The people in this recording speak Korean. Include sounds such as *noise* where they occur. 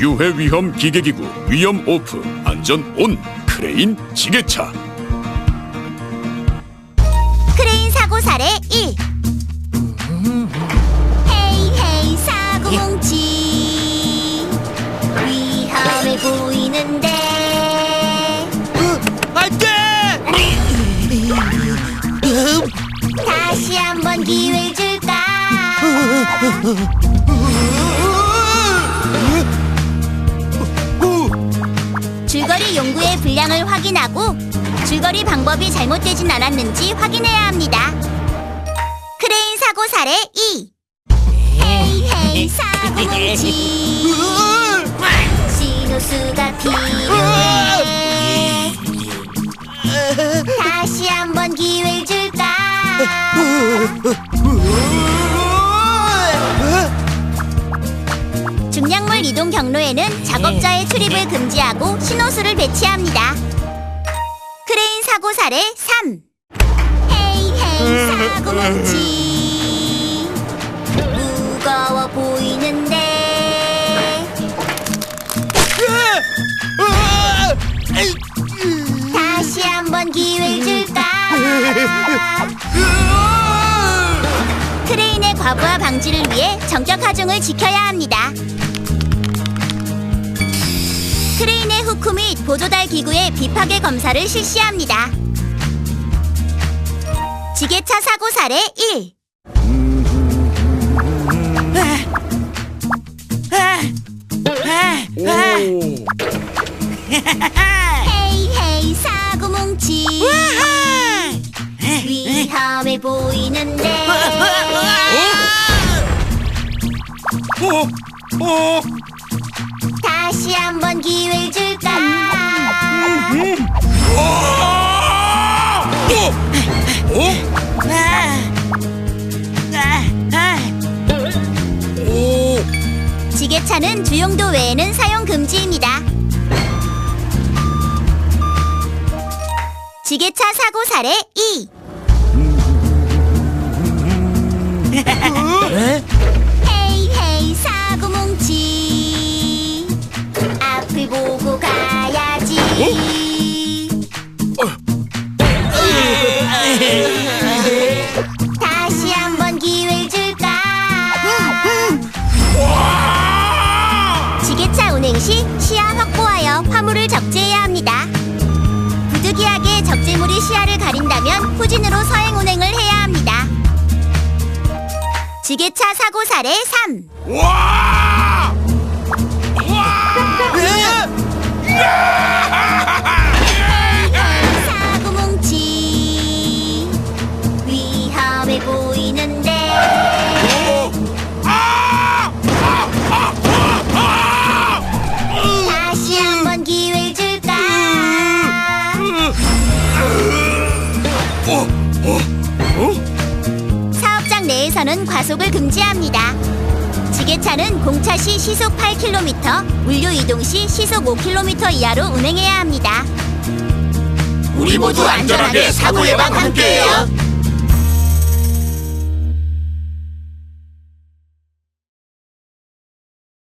유해 위험 기계기구 위험 오프 안전 온 크레인 지게차 크레인 사고 사례 1 헤이 헤이 사고 뭉치 위험해 보이는데 안돼! 다시 한번 기회 줄까 분량을 확인하고 줄거리 방법이 잘못되진 않았는지 확인해야 합니다. 크레인 사고 사례 2 헤이 헤이 사고 뭉치. *laughs* 신호수가 필요해 경로에는 작업자의 출입을 금지하고 신호수를 배치합니다. 크레인 사고 사례 3 헤이 헤이 사고 뭉치 무거워 보이는데. 다시 한번 기회 줄까? 크레인의 과부하 방지를 위해 전격 하중을 지켜야 합니다. 크레인의 후크 및 보조달 기구의 비파괴 검사를 실시합니다. 지게차 사고 사례 1 헤이 헤이 사고 뭉치 위험해 보이는데 어? 어? 한번 기회 줄까? 지게차는 주용도 외에는 사용 금지입니다. 지게차 사고 사례 2 보고 가야지. 다시 한번 기회 줄까? 지게차 운행 시 시야 확보하여 화물을 적재해야 합니다. 부득이하게 적재물이 시야를 가린다면 후진으로 서행 운행을 해야 합니다. 지게차 사고 사례 3 와! 사업장 내에서는 과속을 금지합니다 지게차는 공차 시 시속 8km, 물류 이동 시 시속 5km 이하로 운행해야 합니다. 우리 모두 안전하게 사고 예방 함께해요.